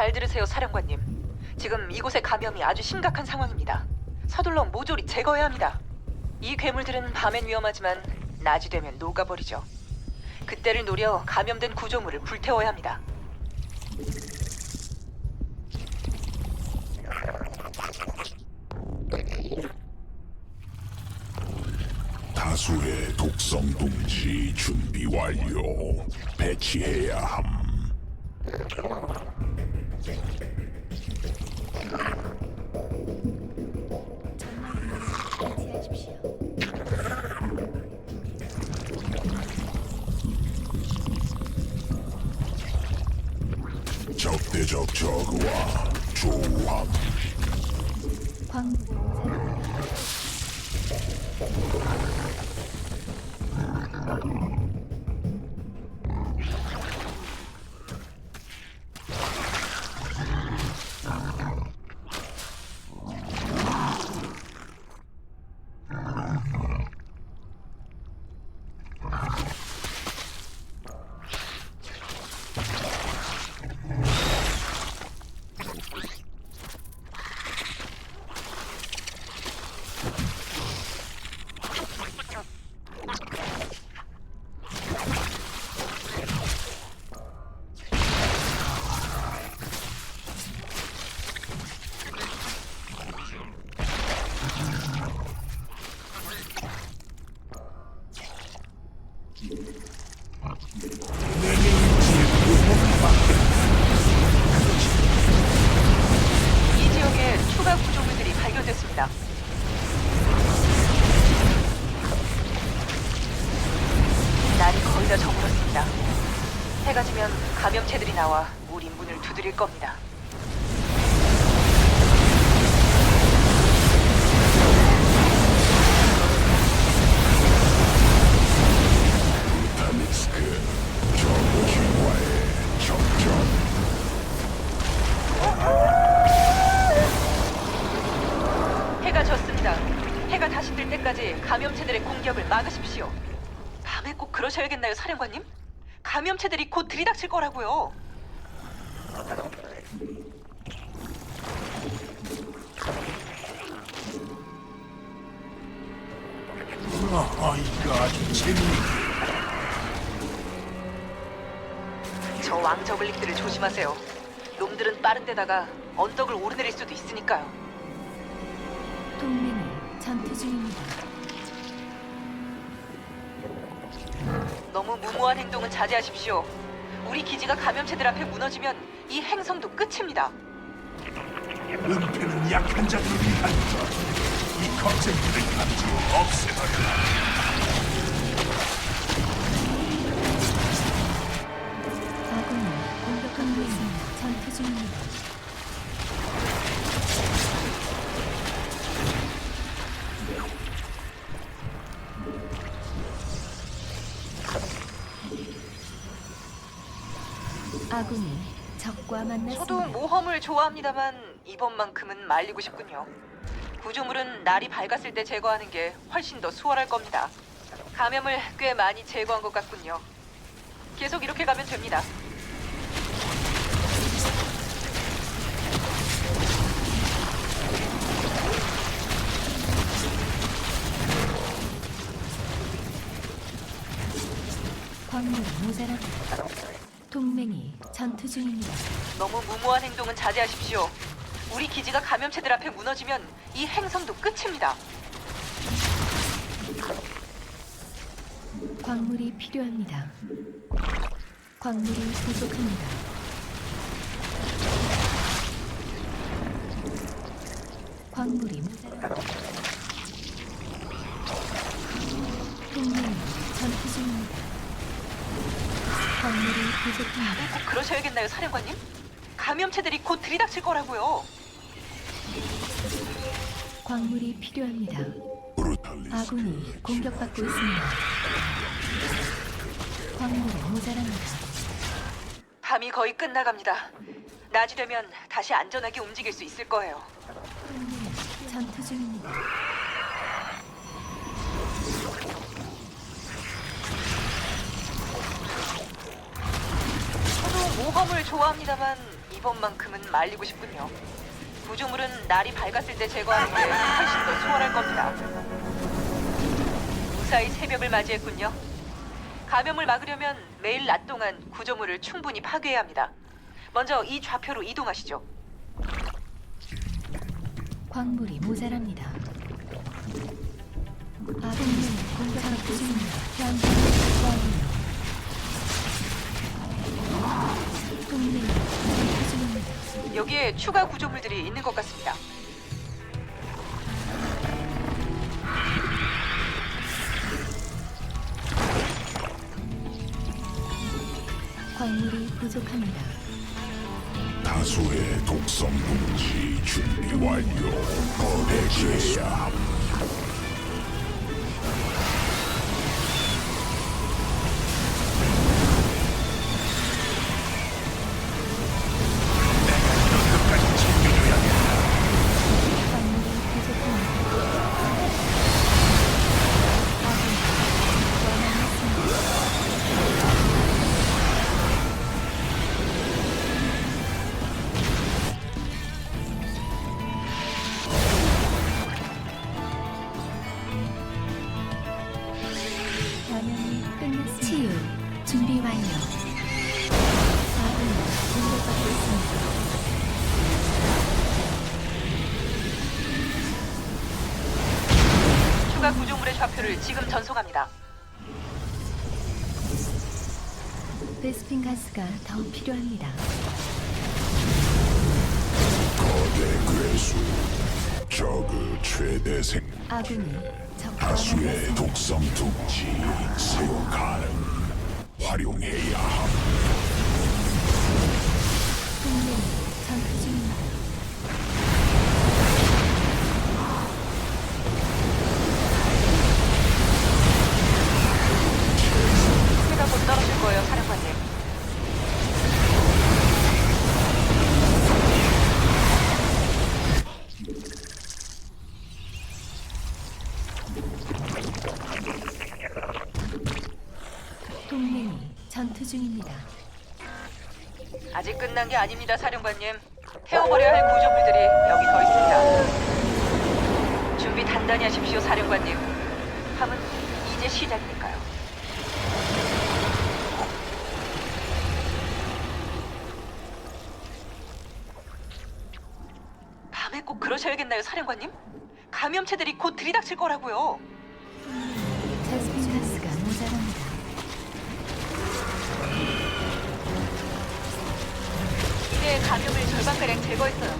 잘 들으세요, 사령관님. 지금 이곳의 감염이 아주 심각한 상황입니다. 서둘러 모조리 제거해야 합니다. 이 괴물들은 밤엔 위험하지만 낮이 되면 녹아버리죠. 그때를 노려 감염된 구조물을 불태워야 합니다. 다수의 독성 둥지 준비 완료. 배치해야 함. 적대적 저그와 조우함. 광 다 저물었습니다. 해가 지면 감염체들이 나와 우리 문을 두드릴 겁니다. 해가 졌습니다. 해가 다시 뜰 때까지 감염체들의 공격을 막으십시오. 밤에 꼭 그러셔야겠나요, 사령관님? 감염체들이 곧 들이닥칠 거라고요. 아, 이거 아주 재미있네. 저 왕저글릭들을 조심하세요. 놈들은 빠른 데다가 언덕을 오르내릴 수도 있으니까요. 동맹이 전투 중입니다. 너무 무모한 행동은 자제하십시오. 우리 기지가 감염체들 앞에 무너지면 이 행성도 끝입니다. 은폐는 약한 자들을 위한 것. 이 걱정들을 감지 없애버려. 아군이 공격하고 있습니다. 전투 중입니다. 아군이 적과 만났습니다. 저도 모험을 좋아합니다만 이번만큼은 말리고 싶군요. 구조물은 날이 밝았을 때 제거하는 게 훨씬 더 수월할 겁니다. 감염을 꽤 많이 제거한 것 같군요. 계속 이렇게 가면 됩니다. 광물이 모자랍니다. 전투 중입니다. 너무 무모한 행동은 자제하십시오. 우리 기지가 감염체들 앞에 무너지면 이 행성도 끝입니다. 광물이 필요합니다. 광물이 부족합니다. 광물이 모자랍니다. 동맹이 전투 중입니다. 광물이 부족합니다. 꼭 그러셔야겠나요, 사령관님? 감염체들이 곧 들이닥칠 거라고요. 광물이 필요합니다. 아군이 공격받고 있습니다. 광물이 모자랍니다. 밤이 거의 끝나갑니다. 낮이 되면 다시 안전하게 움직일 수 있을 거예요. 전투 중입니다. 모험을 좋아합니다만 이번만큼은 말리고 싶군요. 구조물은 날이 밝았을 때 제거하는 게 훨씬 더 수월할 겁니다. 무사히 새벽을 맞이했군요. 감염을 막으려면 매일 낮 동안 구조물을 충분히 파괴해야 합니다. 먼저 이 좌표로 이동하시죠. 광물이 모자랍니다. 아군이 공격받고 있습니다. 변경 완료. 동맹이 전투 중입니다. 여기에 추가 구조물들이 있는 것 같습니다. 광물이 부족합니다. 다수의 독성 분지 준비 완료. 거대 제압. 완료. 아군이 공격받고 있습니다. 추가 구조물의 좌표를 지금 전송합니다. 베스핀 가스가 더 필요합니다. 거대 괴수. 저그 최대 생. 아군이 적과 다수의 만났습니다. 독성 둥지 가능. 활용해야 함. 동맹 끝난 게 아닙니다, 사령관님. 태워버려야 할 구조물들이 여기 더 있습니다. 준비 단단히 하십시오, 사령관님. 함은 이제 시작이니까요. 밤에 꼭 그러셔야겠나요, 사령관님? 감염체들이 곧 들이닥칠 거라고요. 제거했어요.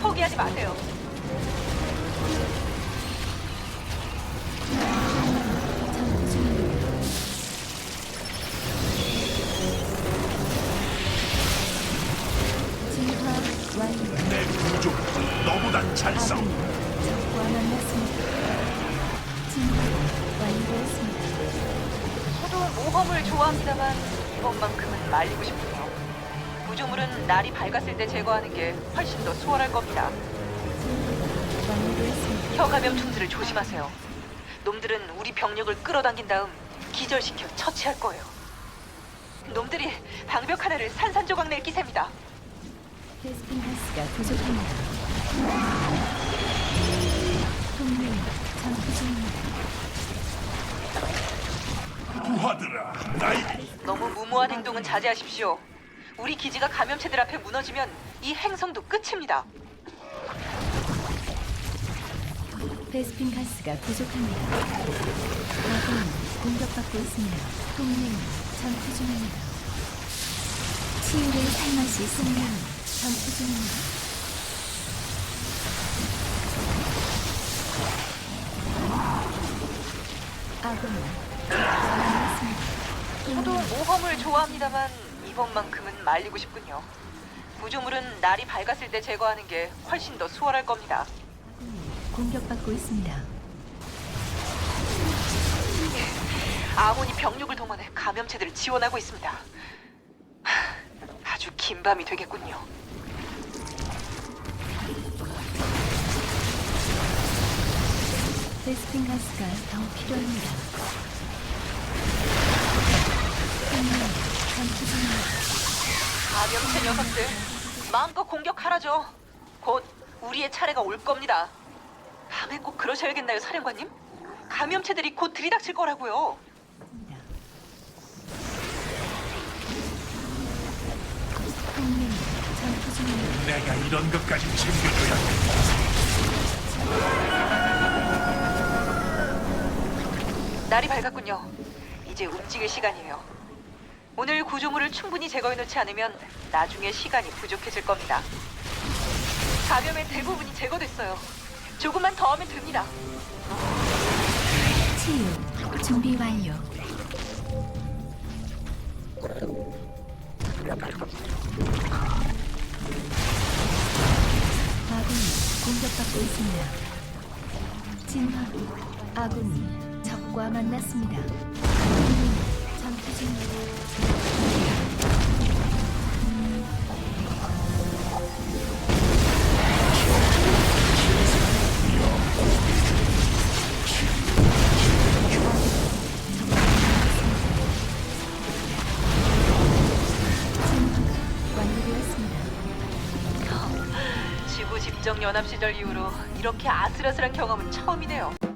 포기하지 마세요. 내 구조 너보단 잘 싸워. 적과 만났습니다. 진화 완료했습니다. 저도 모험을 좋아합니다만 이번만큼은 말리고 싶군요. 구조물은 날이 밝았을 때 제거하는 게 훨씬 더 수월할 겁니다. 완료했습니다. 혀 감염충들을 조심하세요. 놈들은 우리 병력을 끌어당긴 다음 기절시켜 처치할 거예요. 놈들이 방벽 하나를 산산조각 낼 기세입니다. 베스핀 가스가 부족합니다. 동맹이 전투 중입니다. 부하들아, 나에게 너무 무모한 행동은 자제하십시오. 우리 기지가 감염체들 앞에 무너지면 이 행성도 끝입니다. 베스핀 가스가 부족합니다. 아군이 공격받고 있습니다. 동맹이 전투 중입니다. 치유를 살맛이 동맹이 전투 중입니다. 아군이 적과 만났습니다. 저도 모험을 좋아합니다만 이번만큼은 말리고 싶군요. 구조물은 날이 밝았을 때 제거하는 게 훨씬 더 수월할 겁니다. 공격받고 있습니다. 아몬이 병력을 동원해 감염체들을 지원하고 있습니다. 하, 아주 긴 밤이 되겠군요. 베스핀 가스가 더 필요합니다. 동맹이 전투 중입니다. 감염체 녀석들 마음껏 공격하라죠. 곧 우리의 차례가 올 겁니다. 밤에 꼭 그러셔야겠나요, 사령관님? 감염체들이 곧 들이닥칠 거라고요. 동맹이 전투 중입니다. 내가 이런 것까지 챙겨줘야겠다. 날이 밝았군요. 이제 움직일 시간이에요. 오늘 구조물을 충분히 제거해 놓지 않으면 나중에 시간이 부족해질 겁니다. 감염의 대부분이 제거됐어요. 조금만 더 하면 됩니다. 치유 준비 완료. 아군이 공격받고 있습니다. 진화구 아군이 적과 만났습니다. 동맹이 지구 집정 연합 시절 이후로 이렇게 아슬아슬한 경험은 처음이네요.